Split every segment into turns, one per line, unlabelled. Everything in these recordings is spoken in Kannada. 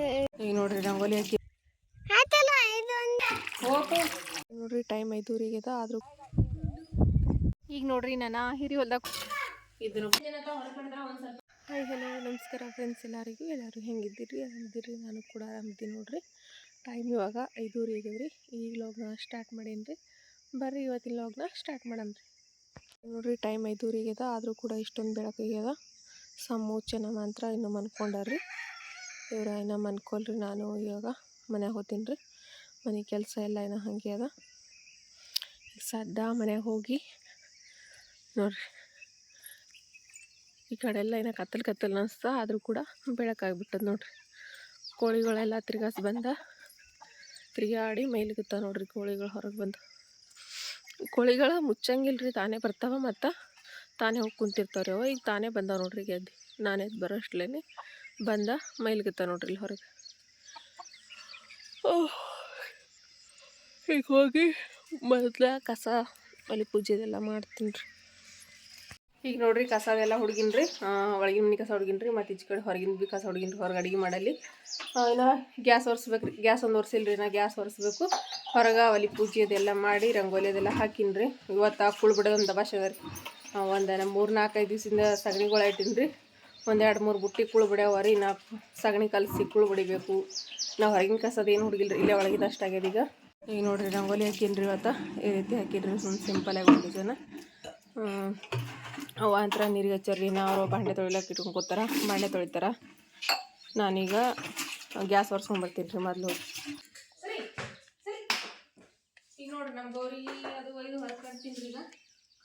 ಈಗ ನೋಡ್ರಿ ರಂಗೋಲಿ ಹಾಕಿ
ಆಯ್ತಲ್ಲ ಇದೊಂದು
ಹೋಗು ನೋಡ್ರಿ ಟೈಮ್ ಐದೂರಿಗೆ ಊರಿಗೆ ಆದ್ರೂ ಈಗ ನೋಡ್ರಿ ನಾನು ಹಿರಿ ಹೊಲ್ದಾಗ ಹಾಯ್ ಹಲೋ ನಮಸ್ಕಾರ ಫ್ರೆಂಡ್ಸ್ ಎಲ್ಲರಿಗೂ. ಎಲ್ಲರೂ ಹೆಂಗಿದ್ದೀರಿ? ಅಂದಿರಿ ನಾನು ಕೂಡ ಆರಾಮಿದ್ದೀನಿ ನೋಡ್ರಿ. ಟೈಮ್ ಇವಾಗ ಐದೂರಿ ಆಗಿದ್ರಿ ಈ ಲಾಗ್ನ ಸ್ಟಾರ್ಟ್ ಮಾಡೀನಿ ರೀ ಬರ್ರಿ ಇವತ್ತಿನ ಲಾಗ್ನ ಸ್ಟಾರ್ಟ್ ಮಾಡಮ್ರಿ. ನೋಡ್ರಿ ಟೈಮ್ ಐದೂವರೆಗೆ ಅದ ಆದರೂ ಕೂಡ ಇಷ್ಟೊಂದು ಬೆಳಕಾಗ್ಯದ. ಸಮೂಚನ ಮಾತ್ರ ಇನ್ನೂ ಮನ್ಕೊಂಡಾರ್ರಿ. ಇವ್ರ ಏನೋ ಮನ್ಕೊಲ್ರಿ ನಾನು ಇವಾಗ ಮನೆಗೆ ಹೋಗ್ತೀನಿ ರೀ. ಮನೆ ಕೆಲಸ ಎಲ್ಲ ಏನೋ ಹಾಗೆ ಅದ. ಸದ್ದ ಮನ್ಯಾಗ ಹೋಗಿ ನೋಡ್ರಿ. ಈ ಕಡೆ ಎಲ್ಲ ಏನೋ ಕತ್ತಲು ಕತ್ತಲು ಅನಿಸ್ತ, ಆದರೂ ಕೂಡ ಬೆಳಕಾಗ್ಬಿಟ್ಟದ ನೋಡ್ರಿ. ಕೋಳಿಗಳೆಲ್ಲ ತಿರ್ಗಾಸ್ ಬಂದ. ತಿರುಗಾಡಿ ಮೈಲಿಗುತ್ತ ನೋಡ್ರಿ ಕೋಳಿಗಳು ಹೊರಗೆ ಬಂದು. ಕೋಳಿಗಳು ಮುಚ್ಚಂಗಿಲ್ಲ ರೀ ತಾನೇ ಬರ್ತಾವ ಮತ್ತು ತಾನೇ ಹೋಗಿ ಕುಂತಿರ್ತಾವ್ರಿ ಅವ ಈಗ ತಾನೇ ಬಂದಾವೆ ನೋಡ್ರಿ ಗೆದ್ದು. ನಾನೇ ಬರೋಷ್ಟ್ಲೇನೆ ಬಂದ, ಮೈಲ್ಗತ್ತ ನೋಡ್ರಿ ಇಲ್ಲಿ ಹೊರಗೆ. ಈಗ ಹೋಗಿ ಮೊದಲ ಕಸ ಅಲ್ಲಿ ಪೂಜೆದೆಲ್ಲ ಮಾಡ್ತೀನಿ ರೀ. ಈಗ ನೋಡ್ರಿ ಕಸ ಅದೆಲ್ಲ ಹುಡುಗಿನ್ರಿ ಒಳಗಿನ ಮನೆ ಕಸ ಹುಡುಗಿನ್ರಿ, ಮತ್ತು ಈಚೆ ಕಡೆ ಹೊರಗಿನ ಬಿ ಕಸ ಹುಡುಗಿನ್ರಿ, ಹೊರಗೆ ಅಡುಗೆ ಮಾಡಲಿ ಇನ್ನು ಗ್ಯಾಸ್ ಒರೆಸ್ಬೇಕ್ರಿ, ಗ್ಯಾಸ್ ಒಂದು ಒರೆಸಿಲ್ರಿ ನಾ ಗ್ಯಾಸ್ ಒರೆಸ್ಬೇಕು. ಹೊರಗೆ ಅವಲಿ ಪೂಜೆ ಅದೆಲ್ಲ ಮಾಡಿ, ರಂಗೋಲಿ ಅದೆಲ್ಲ ಹಾಕಿನ್ರಿ. ಇವತ್ತು ಕುಳ್ಬಿಡೋದು ಒಂದು ದಬಾಷ್ ಅದ ರೀ. ಒಂದು ಮೂರು ನಾಲ್ಕೈದು ದಿವಸದಿಂದ ಸಗಣಿಗಳು ಇಟ್ಟಿನಿ ರೀ ಒಂದು ಎರಡು ಮೂರು ಬುಟ್ಟಿ ಕುಳು ಬಿಡ್ಯಾವ ರೀ, ನಾ ಸಗಣಿ ಕಲಸಿ ಕುಳು ಬಿಡಿಬೇಕು. ನಾವು ಹೊರಗಿನ ಕಸದೇನು ಹುಡುಗಿಲ್ಲ ರೀ ಇಲ್ಲೇ ಒಳಗಿದ ಅಷ್ಟಾಗ್ಯದ ಈಗ. ಈಗ ನೋಡಿರಿ, ರಂಗೋಲಿ ಹಾಕೀನಿ ಇವತ್ತು. ಈ ರೀತಿ ಹಾಕಿದ್ರಿ ಸುಮ್ಮನೆ ಸಿಂಪಲಾಗಿ ಒಂದು ಜನ ಅವ ಅಂತರ ನೀರಿಗೆ ಹಚ್ಚಾರ್ರಿ ನಾವು ಬಾಂಡೆ ತೊಳಿಲಕ್ಕೆ ಇಟ್ಕೊಂಡು ಕೂತಾರ ಬಾಂಡೆ ತೊಳಿತಾರ. ನಾನೀಗ ಗ್ಯಾಸ್ ಒರೆಸ್ಕೊಂಡ್ಬರ್ತೀನಿ ರೀ ಮೊದಲು. ಈಗ ನಮ್ಮ ಗೌರಿ ಅದು ಒಯ್ದು ಹೊರಗೆ ಈಗ.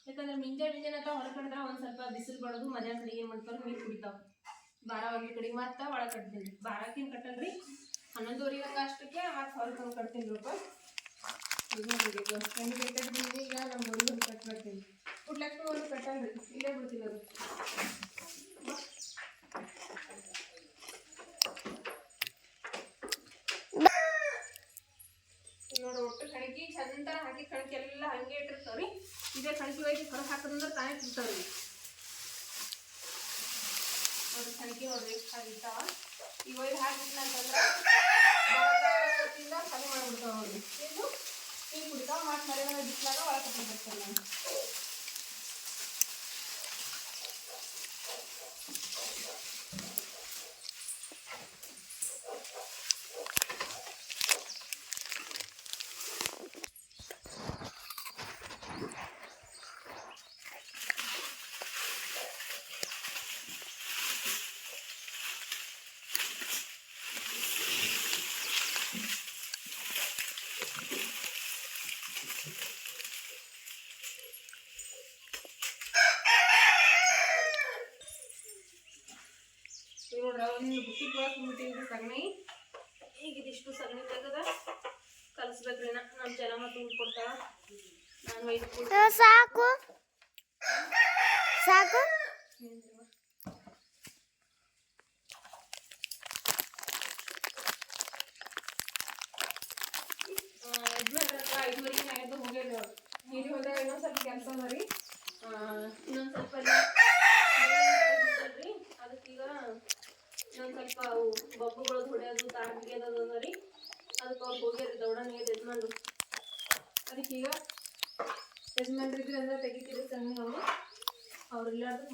ಯಾಕಂದ್ರೆ ಮಿಂಜೆ ಮಿಂಜಾನೆ ಹೊರಗೆ ಕಟ್ಟಿದ್ರೆ ಒಂದು ಸ್ವಲ್ಪ ಬಿಸಿಲು ಬಡೋದು ಮಧ್ಯಾಹ್ನ ಕಡೆಗೆ ಏನು ಮಾಡ್ತಾರೆ ನೀರು ಕುಡಿತಾವ. ಬಾರ ಹೋಗಿ ಕಡೆಗೆ ಮತ್ತೆ ಒಳಗೆ ಕಟ್ತೀನಿ. ಬಾರಕ್ಕಿನ ಕಟ್ಟಲ್ರಿ ಹನ್ನೊಂದುವರೆ ಹಂಗೆ ಅಷ್ಟಕ್ಕೆ ಮತ್ತೆ ಹೊರಗೆ ತಂದು ಕಟ್ತೀನಿ ರೂಪ ಈಗ ನಮ್ಮ ಗೌರಿ ಕಟ್ ಮಾಡ್ತೀನಿ. ಕುಡ್ಲಕ್ಕೆ ಒಂದು ಕಟ್ಟಲ್ರಿ ಇಲ್ಲೇ ಬಿಡ್ತೀನಿ ಅದು. ನೋಡಿ, ಒಟ್ಟು ಕಣಕಿ ಚಂದ ಹಾಕಿ ಕಣಕಿ ಎಲ್ಲ ಹಂಗೆ ಇಟ್ಟಿರ್ತಾವ್ರಿ. ಇದೇ ಕಣಕಿ ಒಯ್ದು ಹೊರ ಹಾಕಿದ್ರೆ ತಾನೇ ತಿಂತಾವ್ರಿ. ನೋಡ್ರಿ ಕಣಕಿ ನೋಡ್ರಿ ಎಷ್ಟು ಆಗಿರ್ತಾವ ಈಗ ಒಯ್ದು ಹಾಕಿದ್ನ ಅಂತಂದ್ರೆ ಖಾಲಿ ಮಾಡಿಬಿಡ್ತಾವ ನೋಡ್ರಿ. ಇದು ಹಿಂಗೆ ಕುಡಿತಾವ ಮತ್ತೆ ಮಳೆ ಬಿಸಿಲಾಗ ಒಳಗೆ ಬರ್ತಾರೆ ನಾನು ಈಗ ನೋಡ್ರಿ ಒಂದು ಬುಟ್ಟಿ ಬಳಸ್ಬಿಟ್ಟಿವ್ರಿ ಸಗಣಿ ಈಗ ಇದಿಷ್ಟು ಸಗಣಿ ತೆಗೆದ ಕಲಿಸ್ಬೇಕ್ರಿ ನಾ ನಮ್ಮ ಚೆನ್ನಮ್ಮ ತುಂಬ ಕೊಡ್ತಾಳ ನಾನು ಒಯ್ದು ಕೊಡ್ತೀನಿ.
ಇದು ಸಾಕು ಸಾಕು
ಆ, ಯಜಮಾನ್ರ ಹತ್ರ ಐದುವರೆಗೆ ಮ್ಯಾಲೆದ್ದು ಹೋಗ್ಯಾರ ಅವ್ರು. ನೀರಿಗೆ ಹೋದಾಗ ಇನ್ನೊಂದ್ ಸ್ವಲ್ಪ ಕೆಲಸ ಮರಿ ಇನ್ನೊಂದು ಸ್ವಲ್ಪ ಅಲ್ಲಿ ಬೇರೆ ಅದಕ್ಕೆ ಈಗ ಇನ್ನೊಂದು ಸ್ವಲ್ಪ ಅವು ಬಬ್ಬುಗಳು ಹೊಡೆಯೋದು ತಾರ ಬಿಗಿಯೋದು ಅದ ರೀ ಅದಕ್ಕೆ ಅವ್ರು ಹೋಗ್ಯಾರಿ ದೌಡ ನೀರು ಯಜಮಾನ್ರು ಅದಕ್ಕೆ ಈಗ ಯಜಮಾನ್ರು ಇದ್ರೆ ಅಂದ್ರೆ ತೆಗಿತೀರಿ ಸಣ್ಣ ಅವರು ಅವ್ರು ಇಲ್ಲಾರ್ದಕ್ಕೆ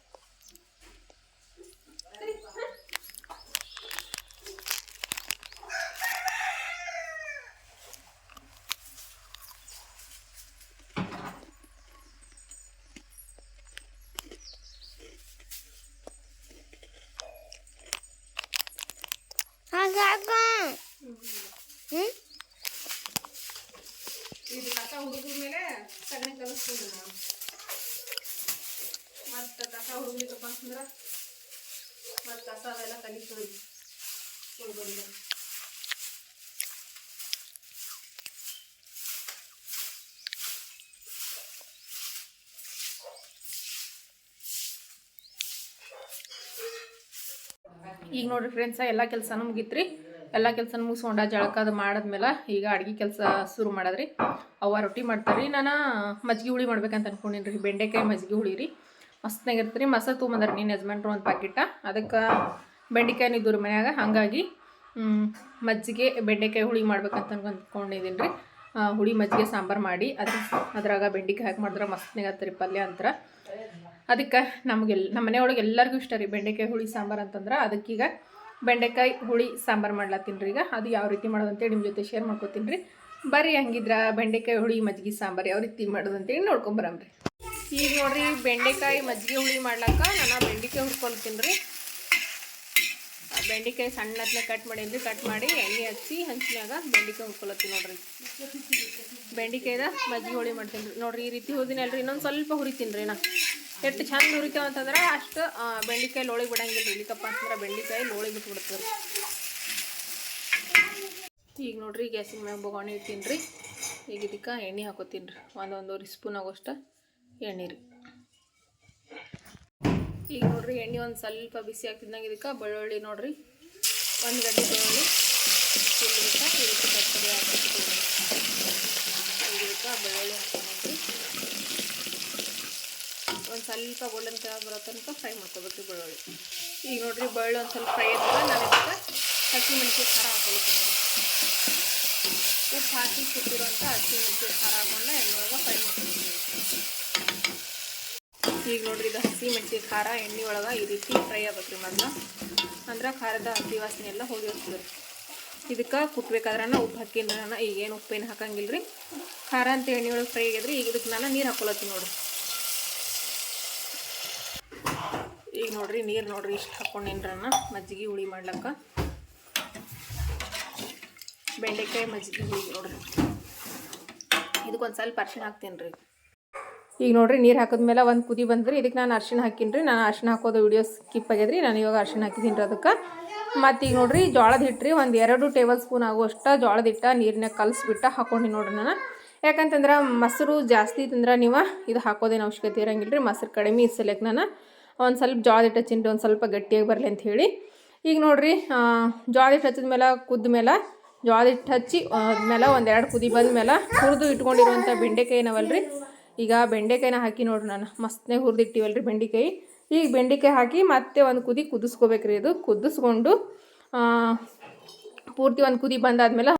ಈಗ ನೋಡ್ರಿ ಫ್ರೆಂಡ್ಸ ಎಲ್ಲಾ ಕೆಲಸ ಮುಗಿತ್ರಿ. ಎಲ್ಲ ಕೆಲಸ ಮುಗಿಸ್ಕೊಂಡ ಜಳಕಾದ ಮಾಡಿದ್ಮೇಲೆ ಈಗ ಅಡುಗೆ ಕೆಲಸ ಶುರು ಮಾಡಿದ್ರಿ. ಅವ್ವ ರೊಟ್ಟಿ ಮಾಡ್ತಾರ್ರಿ. ನಾನು ಮಜ್ಜಿಗೆ ಹುಳಿ ಮಾಡ್ಬೇಕಂತ ಅನ್ಕೊಂಡಿನಿ ರೀ ಬೆಂಡೆಕಾಯಿ ಮಜ್ಜಿಗೆ ಹುಳಿ ರೀ ಮಸ್ತ್ನಾಗಿರ್ತೀರಿ ಮಸಾಲೆ ತೊಗೊಂಬಂದ್ರಿ ನೀನು ಯಜಮಾನ್ರು ಒಂದು ಪ್ಯಾಕೆಟ ಅದಕ್ಕೆ ಬೆಂಡೆಕಾಯಿ ಇದ್ದರು ಮನ್ಯಾಗ. ಹಾಗಾಗಿ ಮಜ್ಜಿಗೆ ಬೆಂಡೆಕಾಯಿ ಹುಳಿ ಮಾಡ್ಬೇಕಂತ ಅಂದ್ಕೊಂಡಿದ್ದೀನಿ ರೀ. ಹುಳಿ, ಮಜ್ಜಿಗೆ, ಸಾಂಬಾರು ಮಾಡಿ ಅದು ಅದ್ರಾಗ ಬೆಂಡೆಕಾಯಿ ಹಾಕಿ ಮಾಡಿದ್ರೆ ಮಸ್ತ್ನಾಗತ್ತೆ ಪಲ್ಯ ಅಂತರ. ಅದಕ್ಕೆ ನಮಗೆಲ್ಲ ನಮ್ಮ ಮನೆಯೊಳಗೆ ಎಲ್ಲರಿಗೂ ಇಷ್ಟ ರೀ ಬೆಂಡೆಕಾಯಿ, ಹುಳಿ, ಸಾಂಬಾರು ಅಂತಂದ್ರೆ. ಅದಕ್ಕೀಗ ಬೆಂಡೆಕಾಯಿ, ಹುಳಿ, ಸಾಂಬಾರು ಮಾಡ್ಲತ್ತೀನಿ ರೀ ಈಗ. ಅದು ಯಾವ ರೀತಿ ಮಾಡೋದು ಅಂತೇಳಿ ನಿಮ್ಮ ಜೊತೆ ಶೇರ್ ಮಾಡ್ಕೊತೀನಿ ರೀ. ಬರ್ರಿ ಹಂಗಿದ್ರೆ ಬೆಂಡೆಕಾಯಿ, ಹುಳಿ, ಮಜ್ಜಿಗೆ, ಸಾಂಬಾರು ಯಾವ ರೀತಿ ಮಾಡೋದು ಅಂತೇಳಿ ನೋಡ್ಕೊಂಬರಮ್ರಿ ಈಗ ನೋಡ್ರಿ ಬೆಂಡೆಕಾಯಿ, ಮಜ್ಜಿಗೆ, ಹುಳಿ ಮಾಡ್ಲಕ್ಕ ನಾನು ಬೆಂಡೆಕಾಯಿ ಹುರ್ಕೊಳ್ತೀನಿ ರೀ. ಬೆಂಡೆಕಾಯಿ ಸಣ್ಣತ್ಲೆ ಕಟ್ ಮಾಡೀನಿ ಕಟ್ ಮಾಡಿ, ಎಣ್ಣೆ ಹಚ್ಚಿ ಹಂಚಿನಾಗ ಬೆಂಡೆಕಾಯಿ ಹುರ್ಕೊಳತ್ತೀನಿ ನೋಡ್ರಿ. ಬೆಂಡೆಕಾಯ್ದ ಮಜ್ಜಿಗೆ ಹೋಳಿ ಮಾಡ್ತೀನಿ ರೀ. ನೋಡ್ರಿ ಈ ರೀತಿ ಹುದಿನಲ್ರಿ ಇನ್ನೊಂದು ಸ್ವಲ್ಪ ಹುರಿತೀನಿ ರೀ ನಾ. ಎಷ್ಟು ಚಂದ ಹುರಿತೇವೆ ಅಂತಂದ್ರೆ ಅಷ್ಟು ಬೆಂಡೆಕಾಯಿ ಲೋಳಿಗೆ ಬಿಡಂಗಿಲ್ಲ ರೀ. ಇಲ್ಲಿಕಪ್ಪ ಅಂತಂದ್ರೆ ಬೆಂಡೆಕಾಯಿ ಲೋಳಿ ಬಿಟ್ಬಿಡ್ತೀವಿ ರೀ. ಈಗ ನೋಡ್ರಿ ಗ್ಯಾಸಿನ ಮ್ಯಾಗ ಬೊಗಾಣಿ ಇಡ್ತೀನಿ ರೀ ಈಗ ಇದಕ್ಕೆ ಎಣ್ಣೆ ಹಾಕೋತೀನಿ ರೀ ಒಂದು ಒಂದೂವರೆ ಸ್ಪೂನ್ ಆಗೋಷ್ಟು ಎಣ್ಣೆ ರೀ. ಈಗ ನೋಡ್ರಿ, ಎಣ್ಣೆ ಒಂದು ಸ್ವಲ್ಪ ಬಿಸಿ ಆಗ್ತಿದ್ದಂಗೆ ಇದಕ್ಕೆ, ಬೆಳ್ಳುಳ್ಳಿ ನೋಡ್ರಿ, ಒಂದು ಗಡ್ಡೆ ಬೆಳ್ಳುಳ್ಳಿ ಇದಕ್ಕೆ ಬೆಳ್ಳುಳ್ಳಿ ಒಂದು ಸ್ವಲ್ಪ ಗೋಲ್ಡನ್ ಕಲರ್ ಬರೋ ತನಕ ಫ್ರೈ ಮಾಡ್ಕೋಬೇಕು ಬೆಳ್ಳುಳ್ಳಿ. ಈಗ ನೋಡ್ರಿ, ಬೆಳ್ಳುಳ್ಳಿ ಒಂದು ಸ್ವಲ್ಪ ಫ್ರೈ ಆದ್ಮೇಲೆ ನಾನು ಇದಕ್ಕೆ ಹಸಿ ಮೆಣಸಿನ ಖಾರ ಹಾಕೊಳ್ತೀನಿ ಉಪ್ಪು ಹಾಕಿ ಸುತ್ತಿರುವಂಥ ಹಸಿ ಮೆಣಸಿನ ಖಾರ ಹಾಕೊಂಡು ಎಣ್ಣೆ ಒಳಗೆ ಫ್ರೈ ಮಾಡ್ಕೊಳ್ತೀನಿ ಈಗ ನೋಡ್ರಿ, ಇದು ಹಸಿ ಮೆಣಸಿನ ಖಾರ, ಎಣ್ಣೆ ಒಳಗೆ ಈ ರೀತಿ ಫ್ರೈ ಆಗ್ಬೇಕು ರೀ ಮೊದಲು. ಅಂದ್ರೆ ಖಾರದ ಹಸಿ ವಾಸನೆ ಎಲ್ಲ ಹೋಗಿರ್ತದೆ ರೀ. ಇದಕ್ಕೆ ಕುಟ್ಬೇಕಾದ್ರೆ ಉಪ್ಪು ಹಾಕಿ ನಾನು ಈಗೇನು ಉಪ್ಪೇನು ಹಾಕಂಗಿಲ್ಲ ರೀ ಖಾರ ಅಂತ ಎಣ್ಣೆ ಒಳಗೆ ಫ್ರೈ ಆಗ್ಯದ್ರಿ ಈಗ ಇದಕ್ಕೆ ನಾನು ನೀರು ಹಾಕೊಳತ್ತೀನಿ ನೋಡ್ರಿ. ಈಗ ನೋಡ್ರಿ, ನೀರು ನೋಡ್ರಿ ಇಷ್ಟು ಹಾಕೊಂಡೇನ್ರನ್ನ ಮಜ್ಜಿಗೆ ಹುಳಿ ಮಾಡ್ಲಕ್ಕ. ಬೆಂಡೆಕಾಯಿ ಮಜ್ಜಿಗೆ ಹುಳಿ ನೋಡ್ರಿ. ಇದಕ್ಕೊಂದು ಸ್ವಲ್ಪ ಅರ್ಶಿಣ ಹಾಕ್ತೀನಿ ರೀ ಈಗ ನೋಡ್ರಿ, ನೀರು ಹಾಕಿದ್ಮೇಲೆ ಒಂದು ಕುದಿ ಬಂದ್ರಿ. ಇದಕ್ಕೆ ನಾನು ಅರ್ಶಿನ ಹಾಕೀನಿ ರೀ ನಾನು ಅರ್ಶಿಣ ಹಾಕೋದು ವಿಡಿಯೋ ಸ್ಕಿಪ್ ಆಗ್ಯದ್ರಿ. ನಾನು ಇವಾಗ ಅರ್ಶಿಣ ಹಾಕಿದ್ದೀನಿ ರೀ ಅದಕ್ಕೆ. ಮತ್ತು ಈಗ ನೋಡ್ರಿ, ಜೋಳದ ಹಿಟ್ಟು ಒಂದು ಎರಡು ಟೇಬಲ್ ಸ್ಪೂನ್ ಆಗುವಷ್ಟು ಜೋಳದ ಹಿಟ್ಟ ನೀರನ್ನ ಕಲಿಸ್ಬಿಟ್ಟು ಹಾಕೊಂಡು ನೋಡ್ರಿ ನಾನು. ಯಾಕಂತಂದ್ರೆ ಮೊಸರು ಜಾಸ್ತಿ ತಂದ್ರೆ ನೀವು ಇದು ಹಾಕೋದೇನು ಅವಶ್ಯಕತೆ ಇರಂಗಿಲ್ಲ ರೀ ಮೊಸರು ಕಡಿಮೆ ಸಲಕ್ಕೆ ನಾನು ಒಂದು ಸ್ವಲ್ಪ ಜೋಳದ ಹಿಟ್ಟು ಹಚ್ಚಿನಿ ಒಂದು ಸ್ವಲ್ಪ ಗಟ್ಟಿಯಾಗಿ ಬರಲಿ ಅಂತ ಹೇಳಿ. ಈಗ ನೋಡ್ರಿ ಜೋಳದ ಹಿಟ್ಟು ಹಚ್ಚಿದ ಮೇಲೆ, ಕುದ್ದ ಮೇಲೆ, ಜೋಳದ ಹಿಟ್ಟು ಹಚ್ಚಿ ಆದ್ಮೇಲೆ ಒಂದೆರಡು ಕುದಿ ಬಂದ ಮೇಲೆ ಹುರಿದು ಇಟ್ಕೊಂಡಿರುವಂಥ ಬೆಂಡೆಕಾಯಿ ನಾವಲ್ರಿ ಈಗ ಬೆಂಡೆಕಾಯಿನ ಹಾಕಿ ನೋಡ್ರಿ ನಾನು. ಮಸ್ತ್ನೇ ಹುರಿದಿಟ್ಟಿವಲ್ರಿ ಬೆಂಡೆಕಾಯಿ. ಈಗ ಬೆಂಡೆಕಾಯಿ ಹಾಕಿ ಮತ್ತೆ ಒಂದು ಕುದಿ ಕುದಿಸ್ಕೋಬೇಕ್ರಿ ಅದು ಕುದಿಸ್ಕೊಂಡು ಪೂರ್ತಿ ಒಂದು ಕುದಿ ಬಂದಾದ್ಮೇಲೆ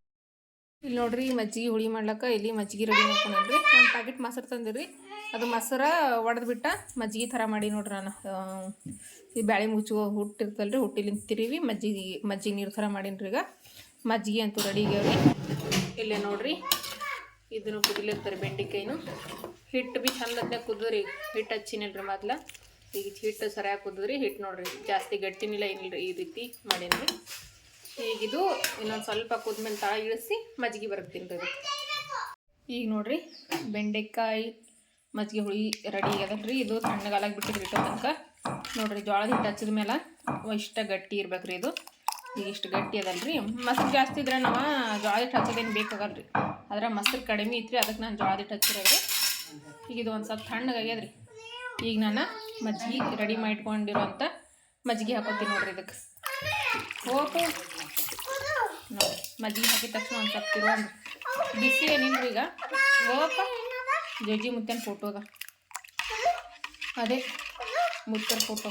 ಇಲ್ಲಿ ನೋಡ್ರಿ ಮಜ್ಜಿಗೆ ಹುಳಿ ಮಾಡ್ಲಕ್ಕ ಇಲ್ಲಿ ಮಜ್ಜಿಗೆ ರೆಡಿ ಮಾಡ್ಕೊಂಡ್ರಿ ಒಂದು ಪ್ಯಾಕೆಟ್ ಮೊಸರು ತಂದಿರಿ. ಅದು ಮೊಸರ ಒಡೆದ್ಬಿಟ್ಟ ಮಜ್ಜಿಗೆ ಥರ ಮಾಡಿ ನೋಡ್ರಿ ನಾನು. ಈ ಬ್ಯಾಳೆ ಹುಟ್ಟಿರ್ತಲ್ಲ ರೀ ಹುಟ್ಟಿಲಿಂದ ತಿರುವಿ ಮಜ್ಜಿಗೆ ಮಜ್ಜಿಗೆ ನೀರು ಥರ ಮಾಡೀನಿ ಈಗ. ಮಜ್ಜಿಗೆ ಅಂತೂ ರೆಡಿ ಆಗ್ಯಾವ್ರಿ. ಇಲ್ಲೇ ನೋಡ್ರಿ. ಇದನ್ನು ಕುದಿಲಿರ್ತಾರೆ ಬೆಂಡೆಕಾಯಿನು. ಹಿಟ್ಟು ಬಿ ಚಂದತ್ನೆ ಕುದ್ರಿ ಹಿಟ್ಟು ಹಚ್ಚಿನಿಲ್ರಿ ಮೊದ್ಲು. ಈಗ ಹಿಟ್ಟು ಸರಿಯಾಗಿ ಕುದ್ರಿ ಹಿಟ್ಟು ನೋಡ್ರಿ, ಜಾಸ್ತಿ ಗಟ್ಟಿನಿಲ್ಲ ಏನಿಲ್ಲ ಈ ರೀತಿ ಮಾಡೀನಿ ಈಗಿದು ಇನ್ನೊಂದು ಸ್ವಲ್ಪ ಕುದ್ಮೇಲೆ ತಳ ಇಳಿಸಿ ಮಜ್ಜಿಗೆ ಬರ್ತೀನಿ ರೀ ಈಗ ನೋಡ್ರಿ, ಬೆಂಡೆಕಾಯಿ ಮಜ್ಜಿಗೆ ಹುಳಿ ರೆಡಿ ಆಗದ್ರಿ ಇದು ತಣ್ಣಗಾಲಾಗಿ ಬಿಟ್ಟಿದ್ರಿ ಇಟ್ಟೋ ತನಕ. ನೋಡ್ರಿ, ಜೋಳದ ಹಿಟ್ಟು ಹಚ್ಚಿದ ಮೇಲೆ ಇಷ್ಟ ಗಟ್ಟಿ ಇರ್ಬೇಕ್ರಿ ಇದು. ಈಗ ಇಷ್ಟು ಗಟ್ಟಿ ಅದಲ್ರಿ. ಮೊಸರು ಜಾಸ್ತಿ ಇದ್ರೆ ನಾವು ಜೋಳದ ಹಿಟ್ಟು ಬೇಕಾಗಲ್ಲ ಬೇಕಾಗಲ್ರಿ. ಆದ್ರೆ ಮೊಸರು ಕಡಿಮೆ ಐತ್ರಿ ಅದಕ್ಕೆ ನಾನು ಜೋಳದ ಹಿಟ್ಟು ಹಚ್ಚಿರೋದು ಈಗ ಇದು ಒಂದು ಸ್ವಲ್ಪ ತಣ್ಣಗಾಗ್ಯದ್ರಿ ಈಗ ನಾನು ಮಜ್ಜಿಗೆ ರೆಡಿ ಮಾಡಿಟ್ಕೊಂಡಿರೋಂಥ ಮಜ್ಜಿಗೆ ಹಾಕೋತೀನಿ ನೋಡ್ರಿ ಇದಕ್ಕೆ ಹೋಗು. ನೋಡಿ ಮಜ್ಜಿಗೆ ಹಾಕಿದ ತಕ್ಷಣ ಒಂದು ಸ್ವಲ್ಪ ತಿರುವಂದು ಬಿಸಿ ಏನಿಲ್ಲ ಈಗ? ಹೋಗಪ್ಪ. ಜೋಜಿ ಮುತ್ತನ ಫೋಟೋಗ ಅದ. ಅದೇ ಮುತ್ತರ ಫೋಟೋ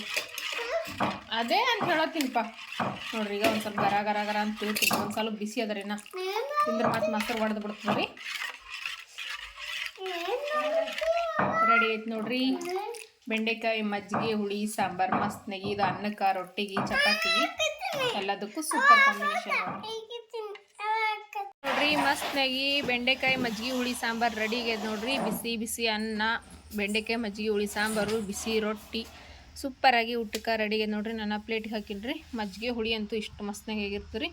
ಅದೇ ಅಂತ ಹೇಳತ್ತೀನಿಪ್ಪ ನೋಡ್ರಿ, ಈಗ ಒಂದು ಸ್ವಲ್ಪ ಗರ ಗರ ಗರ ಅಂತ ತಿಳ್ತೀನಿ ಒಂದು ಸ್ವಲ್ಪ ಬಿಸಿ ಅದರಿ ನಾ ತಿಂದ್ರೆ ಮತ್ತೆ ಮೊಸರು ಹೊಡೆದು ಬಿಡ್ತೀವಿ ರೆಡಿ ಐತೆ ನೋಡ್ರಿ. ಬೆಂಡೆಕಾಯಿ, ಮಜ್ಜಿಗೆ, ಹುಳಿ, ಸಾಂಬಾರು, ಮಸ್ತ್ ನೆಗಿ, ಇದು ಅನ್ನಕ್ಕೆ, ರೊಟ್ಟಿಗೆ, ಚಪಾತಿ. ಎಲ್ಲದಕ್ಕೂ ಸೂಪರ್ ಕಾಂಬಿನೇಷನ್ ನೋಡ್ರಿ. ಮಸ್ತ್ ನೆಗಿ, ಬೆಂಡೆಕಾಯಿ, ಮಜ್ಜಿಗೆ, ಹುಳಿ, ಸಾಂಬಾರು ರೆಡಿ ಆಗ್ಯದ ನೋಡ್ರಿ. ಬಿಸಿ ಬಿಸಿ ಅನ್ನ, ಬೆಂಡೆಕಾಯಿ, ಮಜ್ಜಿಗೆ, ಹುಳಿ, ಸಾಂಬಾರು, ಬಿಸಿ ರೊಟ್ಟಿ. ಸೂಪರಾಗಿ ಊಟಕ್ಕೆ ರೆಡಿ ನೋಡಿರಿ ನಾನು ಪ್ಲೇಟಿಗೆ ಹಾಕಿಲ್ರಿ. ಮಜ್ಜಿಗೆ ಹುಳಿ ಅಂತೂ ಇಷ್ಟು ಮಸ್ತ್ನಾಗ ಆಗಿರ್ತದೆ ರೀ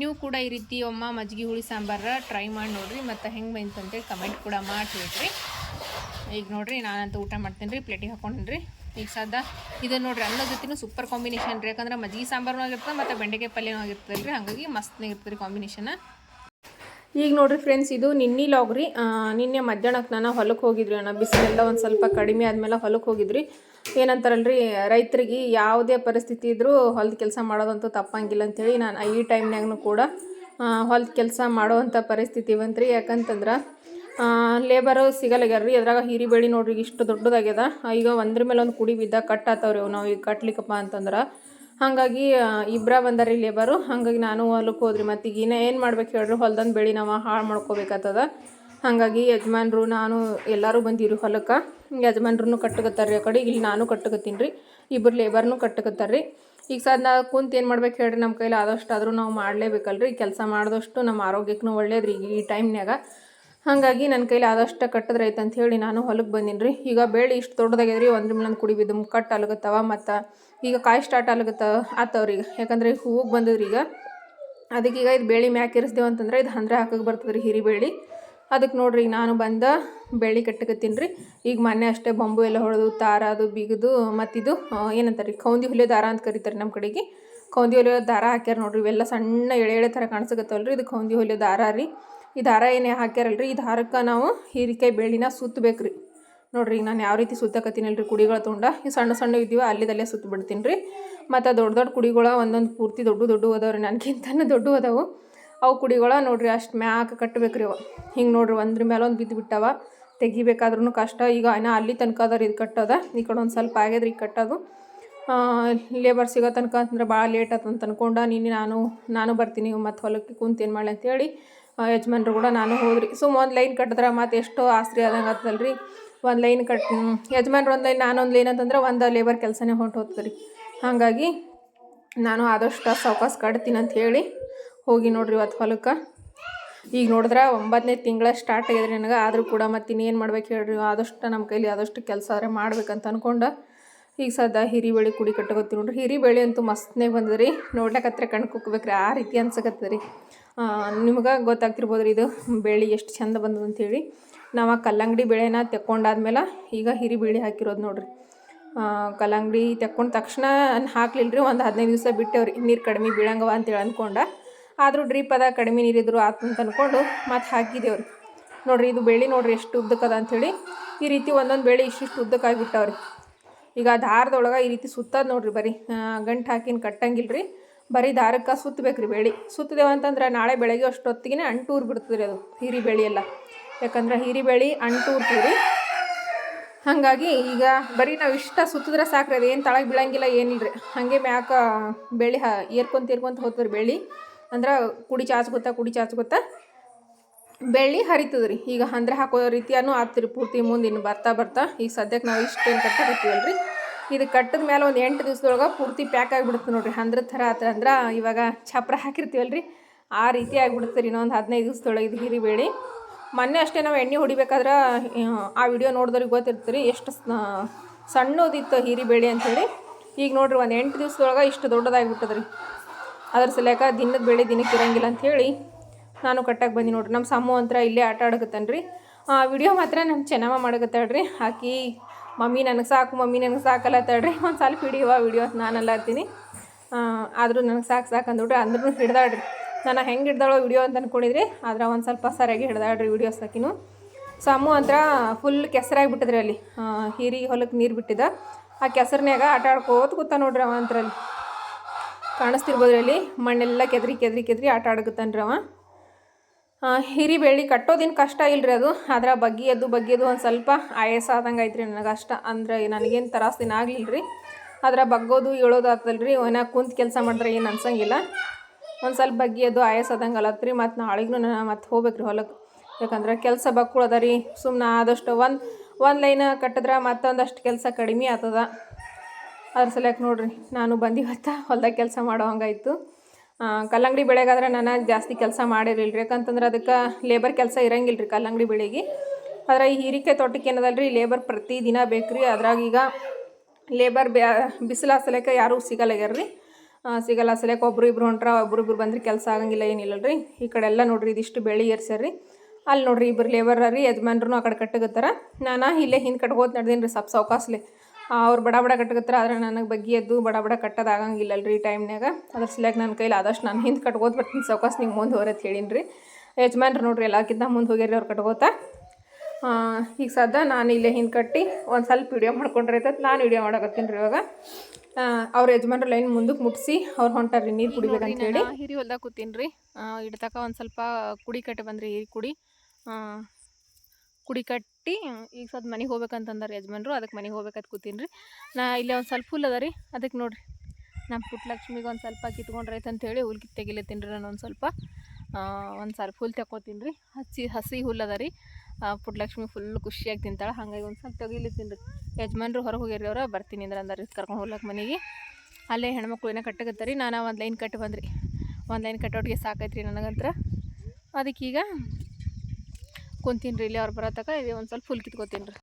ನೀವು ಕೂಡ ಈ ರೀತಿ ಒಮ್ಮ ಮಜ್ಜಿಗೆ ಹುಳಿ ಸಾಂಬಾರ ಟ್ರೈ ಮಾಡಿ ನೋಡಿರಿ, ಮತ್ತು ಹೆಂಗೆ ಬಂತು ಅಂತೇಳಿ ಕಮೆಂಟ್ ಕೂಡ ಮಾಡಿಬಿಡ್ರಿ ಈಗ ನೋಡಿರಿ, ನಾನಂತೂ ಊಟ ಮಾಡ್ತೀನಿ ರೀ ಪ್ಲೇಟಿಗೆ ಹಾಕೊಂಡ್ರಿ ಈಗ ಸದಾ ಇದು ನೋಡ್ರಿ, ಅನ್ನ ಜೊತೆನೂ ಸೂಪರ್ ಕಾಂಬಿನೇಷನ್ ರೀ. ಯಾಕಂದ್ರೆ ಮಜ್ಜಿಗೆ ಸಾಂಬಾರು ಆಗಿರ್ತದೆ, ಮತ್ತು ಬೆಂಡೆಕಾಯಿ ಪಲ್ಯನೂ ಆಗಿರ್ತದೆ ರೀ ಹಾಗಾಗಿ ಮಸ್ತ್ನಾಗ ಇರ್ತದೆ ಕಾಂಬಿನೇಷನ್ ಈಗ ನೋಡಿರಿ ಫ್ರೆಂಡ್ಸ್ ಇದು ನಿನ್ನೆ ಲಾಗ್ರಿ ನಿನ್ನೆ ಮಧ್ಯಾಹ್ನಕ್ಕೆ ನಾನು ಹೊಲಕ್ಕೆ ಹೋಗಿದ್ರಿ ಅಣ್ಣ. ಬಿಸಿಲೆಲ್ಲ ಒಂದು ಸ್ವಲ್ಪ ಕಡಿಮೆ ಆದಮೇಲೆ ಹೊಲಕ್ಕೆ ಹೋಗಿದ್ರಿ. ಏನಂತಾರಲ್ರಿ, ರೈತರಿಗೆ ಯಾವುದೇ ಪರಿಸ್ಥಿತಿ ಇದ್ದರೂ ಹೊಲದ ಕೆಲಸ ಮಾಡೋದಂತೂ ತಪ್ಪಂಗಿಲ್ಲ ಅಂಥೇಳಿ ನಾನು ಈ ಟೈಮ್ನಾಗೂ ಕೂಡ ಹೊಲದ ಕೆಲಸ ಮಾಡುವಂಥ ಪರಿಸ್ಥಿತಿ ಬಂತ್ರಿ. ಯಾಕಂತಂದ್ರೆ ಲೇಬರು ಸಿಗಲ್ಲಾಗ್ಯಾರ ರೀ ಅದ್ರಾಗ ಹೀರಿ ಬೆಳೆ ನೋಡ್ರಿ, ಇಷ್ಟು ದೊಡ್ಡದಾಗ್ಯದ. ಈಗ ಒಂದ್ರ ಮೇಲೆ ಒಂದು ಕುಡಿ ಬಿದ್ದ ಕಟ್ ಆತಾವ್ರಿ ಅವು ನಾವು ಈಗ ಕಟ್ಲಿಕ್ಕಪ್ಪ ಅಂತಂದ್ರೆ. ಹಾಗಾಗಿ ಇಬ್ಬರ ಬಂದಾರಿ ಲೇಬರು ಹಾಗಾಗಿ ನಾನು ಹೊಲಕ್ಕೆ ಹೋದ್ರಿ. ಮತ್ತು ಈಗ ಏನು ಮಾಡ್ಬೇಕು ಹೇಳ್ರಿ ಹೊಲ್ದಂದು ಬೆಳೆ ನಾವು ಹಾಳು ಮಾಡ್ಕೋಬೇಕಾಗ್ತದ ಹಾಗಾಗಿ ಯಜಮಾನ್ರು, ನಾನು ಎಲ್ಲರೂ ಬಂದಿರಿ ಹೊಲಕ್ಕೆ. ಯಜಮಾನ್ರು ಕಟ್ಟಕತ್ತಾರ ರೀ ಆ ಕಡೆ, ಇಲ್ಲಿ ನಾನು ಕಟ್ಟಕತ್ತೀನಿ ರೀ, ಇಬ್ಬರು ಲೇಬರ್ನು ಕಟ್ಟಕತ್ತಾರ ರೀ. ಈಗ ಸರ್ ನಾ ಕುಂತ ಏನು ಮಾಡ್ಬೇಕು ಹೇಳ್ರಿ ನಮ್ಮ ಕೈಲಿ ಆದಷ್ಟು ಆದರೂ ನಾವು ಮಾಡಲೇಬೇಕಲ್ರಿ ಕೆಲಸ ಮಾಡಿದಷ್ಟು ನಮ್ಮ ಆರೋಗ್ಯಕ್ಕೂ ಒಳ್ಳೇದು ಈಗ ಈ ಟೈಮ್ನಾಗ ಹಾಗಾಗಿ ನನ್ನ ಕೈಲಿ ಆದಷ್ಟು ಕಟ್ಟಿದ್ರೆ ಐತೆ ಅಂತ ಹೇಳಿ ನಾನು ಹೊಲಕ್ಕೆ ಬಂದೀನಿ ರೀ. ಈಗ ಬೇಳೆ ಇಷ್ಟು ದೊಡ್ಡದಾಗ್ಯದ್ರಿ ಒಂದ್ರ ಮೇಲೆ ಕುಡಿ ಬಿದ್ದು ಕಟ್ ಅಲಗತ್ತವ ಮತ್ತು ಈಗ ಕಾಯಿ ಸ್ಟಾರ್ಟ್ ಅಲಗತ್ತ ಆತವ್ರಿ ಈಗ. ಯಾಕಂದ್ರೆ ಹೂವಿಗೆ ಬಂದದ್ರಿ ಈಗ ಅದಕ್ಕೆ ಈಗ ಇದು ಬೇಳೆ ಮ್ಯಾಕೆ ಇರಿಸ್ದೇವು ಇದು ಹಂದ್ರೆ ಹಾಕಕ್ಕೆ ಬರ್ತದೆ ರೀ ಹಿರಿ ಬೇಳೆ. ಅದಕ್ಕೆ ನೋಡ್ರಿ, ನಾನು ಬಂದ ಬೆಳ್ಳಿ ಕಟ್ಟಕತ್ತೀನಿ ರೀ. ಈಗ ಮೊನ್ನೆ ಅಷ್ಟೇ ಬಂಬು ಎಲ್ಲ ಹೊಡೆದು, ತಾರ ಅದು ಬಿಗಿದು, ಮತ್ತಿದು ಏನಂತಾರೆ ರೀ ಕೌಂದಿ ಹುಲಿಯ ದಾರ ಅಂತ ಕರೀತಾರೆ ನಮ್ಮ ಕಡೆಗೆ. ಕೌಂದಿ ಹೊಲಿಯೋ ದಾರ ಹಾಕ್ಯಾರ ನೋಡ್ರಿ, ಇವೆಲ್ಲ ಸಣ್ಣ ಎಳೆ ಎಳೆ ಥರ ರೀ ಇದು ಕೌಂದಿ ಹೊಲಿಯೋ ದಾರ ರೀ. ಈ ದಾರ ಏನೇ ಹಾಕ್ಯಾರಲ್ರಿ, ಈ ದಾರಕ್ಕೆ ನಾವು ಹೀರಿಕಾಯಿ ಬೆಳ್ಳಿನ ಸುತ್ತಬೇಕು ರೀ ನೋಡ್ರಿ, ನಾನು ಯಾವ ರೀತಿ ಸುತ್ತಕತ್ತೀನಲ್ರಿ ಕುಡಿಗಳ ತೊಗೊಂಡ ಈ ಸಣ್ಣ ಸಣ್ಣ ಇದ್ದೀವ, ಅಲ್ಲಿದಲ್ಲೇ ಸುತ್ತ ಬಿಡ್ತೀನಿ ರೀ. ಮತ್ತು ದೊಡ್ಡ ದೊಡ್ಡ ಕುಡಿಗಳ ಒಂದೊಂದು ಪೂರ್ತಿ ದೊಡ್ಡ ದೊಡ್ಡ ರೀ ನನಗಿಂತನೂ ದೊಡ್ಡ ಅದಾವು ಅವು ಕುಡಿಗಳ ನೋಡ್ರಿ ಅಷ್ಟು ಮ್ಯಾಕ ಕಟ್ಟಬೇಕು ರೀ ಅವ. ಹಿಂಗೆ ನೋಡ್ರಿ ಒಂದ್ರ ಮೇಲೆ ಒಂದು ಬಿದ್ದು ಬಿಟ್ಟವ. ತೆಗಿಬೇಕಾದ್ರೂ ಕಷ್ಟ. ಈಗ ಏನೋ ಅಲ್ಲಿ ತನಕ ಅದ ರೀ ಇದು ಕಟ್ಟೋದ. ಈ ಕಡೆ ಒಂದು ಸ್ವಲ್ಪ ಆಗ್ಯದ್ರಿ ಈಗ ಕಟ್ಟೋದು. ಲೇಬರ್ ಸಿಗೋ ತನಕ ಅಂತಂದ್ರೆ ಭಾಳ ಲೇಟ್ ಅಂತ ಅನ್ಕೊಂಡ ನಿನ್ನೆ ನಾನು ನಾನು ಬರ್ತೀನಿ ಮತ್ತು ಹೊಲಕ್ಕೆ ಕುಂತು ಏನು ಮಾಡಲಿ ಅಂತೇಳಿ ಯಜಮಾನ್ರು ಕೂಡ ನಾನು ಹೋದ್ರಿ. ಸುಮ್ಮ ಒಂದು ಲೈನ್ ಕಟ್ಟಿದ್ರೆ ಮತ್ತು ಎಷ್ಟೋ ಆಸ್ತಿ ಆದಂಗೆ ರೀ ಒಂದು ಲೈನ್ ಕಟ್ ಯಜಮಾನ್ರು ಒಂದು ಲೈನ್, ನಾನೊಂದು ಲೈನ್ ಅಂತಂದ್ರೆ ಒಂದು ಲೇಬರ್ ಕೆಲಸನೇ ಹೊಂಟು ಹೋಗ್ತದೆ ರೀ ಹಾಗಾಗಿ ನಾನು ಆದಷ್ಟು ಸಾವಕಾಶ ಕಟ್ತೀನಿ ಅಂತ ಹೇಳಿ ಹೋಗಿ ನೋಡ್ರಿ ಇವತ್ತು ಹೊಲಕ್ಕೆ. ಈಗ ನೋಡಿದ್ರೆ ಒಂಬತ್ತನೇ ತಿಂಗಳ ಸ್ಟಾರ್ಟ್ ಆಗಿದ್ರಿ ನನಗೆ. ಆದರೂ ಕೂಡ ಮತ್ತೆ ಇನ್ನೇನು ಮಾಡ್ಬೇಕು ಹೇಳ್ರಿ? ಆದಷ್ಟು ನಮ್ಮ ಕೈಲಿ ಆದಷ್ಟು ಕೆಲಸ ಆದರೆ ಮಾಡ್ಬೇಕಂತ ಅಂದ್ಕೊಂಡು ಈಗ ಸದ್ಯ ಹಿರಿಬೇಳೆ ಕುಡಿ ಕಟ್ಟಕೋತೀವಿ ನೋಡ್ರಿ. ಹಿರಿಬೇಳೆ ಅಂತೂ ಮಸ್ತ್ನೇ ಬಂದದ್ರಿ. ನೋಡ್ಲಕ್ಕತ್ರ ಕಣ್ ಕುಕ್ಬೇಕ್ರಿ ಆ ರೀತಿ ಅನ್ಸಕತ್ತದ ರೀ ನಿಮ್ಗೆ ಗೊತ್ತಾಗ್ತಿರ್ಬೋದು ರೀ ಇದು ಬೆಳೆ ಎಷ್ಟು ಚಂದ ಬಂದದ ಅಂತೇಳಿ ನಾವು ಆ ಕಲ್ಲಂಗಡಿ ಬೆಳೆನ ತೆಕ್ಕೊಂಡಾದ್ಮೇಲೆ ಈಗ ಹಿರಿಬೇಳೆ ಹಾಕಿರೋದು ನೋಡ್ರಿ. ಕಲ್ಲಂಗಡಿ ತೆಕ್ಕೊಂಡ ತಕ್ಷಣ ಹಾಕ್ಲಿಲ್ಲ ರೀ ಒಂದು ಹದಿನೈದು ದಿವಸ ಬಿಟ್ಟೆವ್ರಿ. ನೀರು ಕಡಿಮೆ ಬೀಳಂಗವ ಅಂತೇಳಿ ಅಂದ್ಕೊಂಡ ಆದರೂ ಡ್ರಿಪ್ ಅದ, ಕಡಿಮೆ ನೀರಿದ್ರು ಆತು ಅಂತ ಅಂದ್ಕೊಂಡು ಮತ್ತೆ ಹಾಕಿದೇವ್ರಿ ನೋಡ್ರಿ, ಇದು ಬೆಳೆ ನೋಡ್ರಿ ಎಷ್ಟು ಉದ್ದಕ್ಕದ ಅಂಥೇಳಿ ಈ ರೀತಿ ಒಂದೊಂದು ಬೆಳೆ ಇಷ್ಟಿಷ್ಟು ಉದ್ದಕ್ಕಾಗಿ ಬಿಟ್ಟವ್ರಿ ಈಗ ದಾರದೊಳಗೆ ಈ ರೀತಿ ಸುತ್ತದ ನೋಡ್ರಿ ಬರೀ ಗಂಟು ಹಾಕಿನ ಕಟ್ಟಂಗಿಲ್ಲ ರೀ ಬರೀ ದಾರಕ್ಕೆ ಸುತ್ತಬೇಕು ರೀ ಬೆಳೆ. ಸುತ್ತದೇವು ಅಂತಂದ್ರೆ ನಾಳೆ ಬೆಳಗ್ಗೆ ಅಷ್ಟೊತ್ತಿಗೆ ಅಂಟೂರು ಬಿಡ್ತದೆ ರೀ ಅದು ಹೀರಿ ಬೆಳೆ ಎಲ್ಲ. ಯಾಕಂದ್ರೆ ಹೀರಿ ಬೆಳೆ ಅಂಟೂರ್ತೀವಿ ಹಾಗಾಗಿ ಈಗ ಬರೀ ನಾವು ಇಷ್ಟ ಸುತ್ತಿದ್ರೆ ಸಾಕ್ರಿ ಅದು ಏನು ತಳಗೆ ಬೀಳಂಗಿಲ್ಲ ಏನಿಲ್ಲ ರೀ ಹಾಗೆ ಮ್ಯಾಕ ಬೆಳೆ ಹಾ, ಏರ್ಕೊಂತ ಏರ್ಕೊಂತ ಹೋಗ್ತಾರೆ ಬೆಳೆ. ಅಂದ್ರೆ ಕುಡಿ ಚಾಚ್ಕೊತ ಕುಡಿ ಚಾಚ್ಕೊತ ಬೆಳ್ಳಿ ಹರಿತದೆ ರೀ ಈಗ ಅಂದ್ರೆ ಹಾಕೋ ರೀತಿಯೂ ಆಗ್ತಿರಿ ಪೂರ್ತಿ ಮುಂದೆ ಇನ್ನು ಬರ್ತಾ ಬರ್ತಾ. ಈಗ ಸದ್ಯಕ್ಕೆ ನಾವು ಇಷ್ಟೇನು ಕಟ್ಟಕತ್ತೀವಲ್ಲ ಇದು ಕಟ್ಟಿದ ಮೇಲೆ ಒಂದು ಎಂಟು ದಿವಸದೊಳಗೆ ಪೂರ್ತಿ ಪ್ಯಾಕ್ ಆಗಿಬಿಡುತ್ತೆ ನೋಡಿರಿ. ಹಂದ್ರ ಥರ ಆತ ಅಂದ್ರೆ ಇವಾಗ ಛಪ್ರ ಹಾಕಿರ್ತೀವಲ್ಲ ರೀ ಆ ರೀತಿ ಆಗಿಬಿಡುತ್ತೆ ರೀ ಇನ್ನೊಂದು ಹದಿನೈದು ದಿವಸದೊಳಗೆ ಇದು ಹಿರಿಬೇಳೆ ಮೊನ್ನೆ ಅಷ್ಟೇ ನಾವು ಎಣ್ಣೆ ಹೊಡಿಬೇಕಾದ್ರೆ, ಆ ವಿಡಿಯೋ ನೋಡಿದವ್ರಿಗೆ ಗೊತ್ತಿರ್ತೀರಿ ಎಷ್ಟು ಸಣ್ಣದಿತ್ತು ಹಿರಿಬೇಳಿ ಅಂಥೇಳಿ ಈಗ ನೋಡ್ರಿ ಒಂದು ಎಂಟು ದಿವ್ಸದೊಳಗೆ ಇಷ್ಟು ದೊಡ್ಡದಾಗಿಬಿಟ್ಟದ್ರಿ. ಅದ್ರ ಸಲಕ ದಿನದ ಬೆಳೆ ದಿನಕ್ಕೆ ಇರಂಗಿಲ್ಲ ಹೇಳಿ ನಾನು ಕಟ್ಟಕ್ಕೆ ಬಂದಿ ನೋಡ್ರಿ. ನಮ್ಮ ಸಮ್ಮು ಅಂತರ ಇಲ್ಲೇ ಆಟ ಆಡಕತ್ತಾನ ರೀ ಆ ವಿಡಿಯೋ ಮಾತ್ರ ನಮ್ಮ ಚೆನ್ನಮ್ಮ ಮಾಡಕತ್ತಾಳ್ರಿ. ಆಕಿ, ಮಮ್ಮಿ ನನಗೆ ಸಾಕು, ಮಮ್ಮಿ ನನಗೆ ಸಾಕಲ್ಲತ್ತಾಳ್ರಿ ಒಂದು ಸ್ವಲ್ಪ ಹಿಡಿಯುವ ವಿಡಿಯೋ ಅಂತ ನಾನೆಲ್ಲ ಆದರೂ ನನಗೆ ಸಾಕು ಸಾಕು ಅಂದ್ಬಿಟ್ರೆ ಅಂದ್ರೂ ಹಿಡ್ದಾಡ್ರಿ ನಾನು ಹೆಂಗೆ ಹಿಡ್ದಾಳೋ ವಿಡಿಯೋ ಅಂತ ಅಂದ್ಕೊಂಡಿದ್ರಿ ಆದ್ರೆ ಒಂದು ಸ್ವಲ್ಪ ಸರಿಯಾಗಿ ಹಿಡ್ದಾಡ್ರಿ ವಿಡಿಯೋಸ್ ಸಾಕಿನೂ ಸಮ್ಮು ಅಂತರ ಫುಲ್ ಕೆಸರಾಗಿಬಿಟ್ಟದ್ರಿ ಅಲ್ಲಿ. ಹೀರಿ ಹೊಲಕ್ಕೆ ನೀರು ಬಿಟ್ಟಿದ್ದ ಆ ಕೆಸರ್ನ್ಯಾಗ ಆಟ ಆಡ್ಕೋತ ಕೂತ ನೋಡ್ರಿ ಅವ ಅಂತರಲ್ಲಿ. ಕಾಣಿಸ್ತಿರ್ಬೋದ್ರಿ ಅಲ್ಲಿ ಮಣ್ಣೆಲ್ಲ ಕೆದ್ರಿ ಕೆದ್ರಿ ಕೆದ್ರಿ ಆಟ ಆಡಗುತ್ತಾನ್ರಿ ಅವ. ಹಿರಿ ಬೆಳ್ಳಿ ಕಟ್ಟೋದೇನು ಕಷ್ಟ ಇಲ್ಲರಿ ಅದು. ಆದ್ರೆ ಬಗ್ಗಿಯದು ಬಗ್ಗಿಯದು ಒಂದು ಸ್ವಲ್ಪ ಆಯಾಸ ಆದಂಗೆ ಐತ್ರಿ ನನಗೆ ಅಷ್ಟ. ಅಂದ್ರೆ ನನಗೇನು ತ್ರಾಸಿನ ಆಗಲಿಲ್ಲ ರೀ ಆದ್ರೆ ಬಗ್ಗೋದು, ಏಳೋದು ಆಗ್ತಲ್ರಿ ಒನ ಕುಂತ ಕೆಲಸ ಮಾಡಿದ್ರೆ ಏನು ಅನ್ಸಂಗಿಲ್ಲ. ಒಂದು ಸ್ವಲ್ಪ ಬಗ್ಗಿಯದು ಆಯಾಸ ಆದಂಗೆ ಅಲತ್ರಿ. ಮತ್ತು ನಾಳೆಗೂ ನಾನು ಮತ್ತೆ ಹೋಗ್ಬೇಕು ರೀ ಹೊಲಕ್ಕೆ ಯಾಕಂದ್ರೆ ಕೆಲಸ ಬಕ್ಕುಳದ ರೀ ಸುಮ್ಮನೆ ಆದಷ್ಟು ಒಂದು ಒಂದು ಲೈನ್ ಕಟ್ಟಿದ್ರೆ ಮತ್ತೊಂದಷ್ಟು ಕೆಲಸ ಕಡಿಮೆ ಆಗ್ತದ ಅದ್ರ ಸಲಕ್ಕೆ ನೋಡ್ರಿ, ನಾನು ಬಂದಿವತ್ತ ಹೊಲ್ದಾಗ ಕೆಲಸ ಮಾಡೋ ಹಂಗಾಯ್ತು. ಕಲ್ಲಂಗಡಿ ಬೆಳೆಗಾದ್ರೆ ನಾನು ಜಾಸ್ತಿ ಕೆಲಸ ಮಾಡಿರಲಿಲ್ಲ ರೀ ಯಾಕಂತಂದ್ರೆ ಅದಕ್ಕೆ ಲೇಬರ್ ಕೆಲಸ ಇರಂಗಿಲ್ಲ ರೀ ಕಲ್ಲಂಗಡಿ ಬೆಳೆಗೆ. ಆದರೆ ಈ ಹೀರಿಕೆ ತೋಟಕ್ಕೆ ಏನದಲ್ಲ ರೀ ಲೇಬರ್ ಪ್ರತಿದಿನ ಬೇಕು ರೀ ಅದ್ರಾಗ ಈಗ ಲೇಬರ್ ಬ್ಯಾ, ಬಿಸಿಲ ಸಲಕ್ಕೆ ಯಾರೂ ಸಿಗಲ್ಲಾಗ್ಯಾರ ರೀ ಸಿಗಲ್ಲ ಸಲಕ್ಕೆ ಒಬ್ರು ಇಬ್ರು ಹೊಂಟ್ರ, ಒಬ್ರು ಇಬ್ರು ಬಂದ್ರೆ ಕೆಲಸ ಆಗಂಗಿಲ್ಲ ಏನಿಲ್ಲ ರೀ ಈ ಕಡೆ ಎಲ್ಲ ನೋಡ್ರಿ ಇದಿಷ್ಟು ಬೆಳೆ ಏರ್ಸ್ಯಾರ ರೀ ಅಲ್ಲಿ ನೋಡ್ರಿ ಇಬ್ಬರು ಲೇಬರ್ ರೀ ಯಜಮಾನ್ರು ಆ ಕಡೆ ಕಟ್ಟಗತ್ತಾರ. ನಾನು ಇಲ್ಲೇ ಹಿಂದೆ ಕಟ್ಕೋತ ನಡ್ದೀನಿ ರೀ ಸ್ವಲ್ಪ ಸಾವ್ಕಾಸ್ಲೆ ಅವ್ರು ಬಡ ಬಡ ಕಟ್ಟಕತ್ತಾರೆ ಆದರೆ ನನಗೆ ಬಗ್ಗೆ ಎದ್ದು ಬಡ ಬಡ ಕಟ್ಟೋದು ರೀ ಈ ಟೈಮ್ನಾಗ ಅದ್ರ ಸಲುವಾಗಿ ನನ್ನ ಕೈಲಿ ಆದಷ್ಟು ನಾನು ಹಿಂದೆ ಕಟ್ಕೋತ ಬರ್ತೀನಿ. ಸೌಕಾಸ್ ನೀವು ಮುಂದೆ ಹೋರತ್ ಹೇಳೀನಿ ರೀ ಯಜಮಾನ್ರು ನೋಡ್ರಿ ಎಲ್ಲಕ್ಕಿಂತ ಮುಂದೆ ಹೋಗ್ಯಾರಿ ಅವ್ರು ಕಟ್ಕೋತ. ಈಗ ಸದ್ಯ ನಾನು ಇಲ್ಲೇ ಹಿಂದೆ ಕಟ್ಟಿ ಒಂದು ಸ್ವಲ್ಪ ವಿಡಿಯೋ ಮಾಡ್ಕೊಂಡ್ರೆ ಆಯ್ತದ ನಾನು ವಿಡಿಯೋ ಮಾಡಕತ್ತೀನಿ ರೀ ಇವಾಗ ಅವ್ರ ಯಜಮಾನ್ರು ಲೈನ್ ಮುಂದಕ್ಕೆ ಮುಟ್ಸಿ ಅವ್ರು ಹೊಂಟಾರ್ರಿ ನೀರು ಕುಡಿಬೇಕಂತ ಹೇಳಿ. ಹಿರಿ ಹೊಲ್ದಾಗ ಕೂತೀನಿ ರೀ ಇಡ್ತಕ ಒಂದು ಸ್ವಲ್ಪ ಕುಡಿ ಕಟ್ಟಿ ಬಂದ್ರಿ ಹಿರಿ ಕುಡಿ. ಕುಡಿ ಕಟ್ಟಿ, ಈಗ ಸದ್ ಮನೆಗೆ ಹೋಗ್ಬೇಕಂತಂದಾರೆ ಯಜಮಾನ್ರು ಅದಕ್ಕೆ ಮನೆಗೆ ಹೋಗ್ಬೇಕಂತ ಕೂತೀನಿ ರೀ ನಾ ಇಲ್ಲಿ ಒಂದು ಸ್ವಲ್ಪ ಹುಲ್ ಅದ ರೀ ಅದಕ್ಕೆ ನೋಡಿರಿ. ನಮ್ಮ ಪುಟ್ಟಲಕ್ಷ್ಮಿಗೆ ಒಂದು ಸ್ವಲ್ಪ ಕಿತ್ಕೊಂಡ್ರೆ ಅಂತ ಹೇಳಿ ಹುಲ್ ಕಿತ್ ತೆಗಿಲತ್ತೀನಿ ರೀ ನಾನು ಒಂದು ಸ್ವಲ್ಪ. ಒಂದು ಸ್ವಲ್ಪ ಹುಲ್ ತಗೋತೀನಿ ರೀ ಹಸಿ ಹಸಿ ಹುಲ್ಲು ಅದ ರೀ ಪುಟ್ಟಲಕ್ಷ್ಮಿ ಫುಲ್ ಖುಷಿಯಾಗಿ ತಿಂತಾಳೆ, ಹಾಗಾಗಿ ಒಂದು ಸ್ವಲ್ಪ ತೆಗಿಲತ್ತೀನಿ ರೀ ಯಜಮಾನ್ರು ಹೊರಗೆ ಹೋಗ್ಯಾರಿ ಅವ್ರ, ಬರ್ತೀನಿ ಅಂದ್ರೆ ಅಂದಾರಿ ಕರ್ಕೊಂಡು ಹೋಗ್ಲಕ್ಕೆ ಮನೆಗೆ. ಅಲ್ಲೇ ಹೆಣ್ಮಕ್ಳು ಏನೋ ಕಟ್ಟಕತ್ತಾರಿ, ನಾನು ಒಂದು ಲೈನ್ ಕಟ್ಟಿ ಬಂದ್ರಿ. ಒಂದು ಲೈನ್ ಕಟ್ಟೋಟಿಗೆ ಸಾಕೈತ್ರಿ ನನಗಂತ್ರ. ಅದಕ್ಕೀಗ ಕುಂತೀನಿ ರೀ ಇಲ್ಲಿ ಅವ್ರು ಬರೋ ತನಕ ಇಲ್ಲಿ ಒಂದು ಸ್ವಲ್ಪ ಫುಲ್ ಕಿತ್ಕೋತೀನಿ ರೀ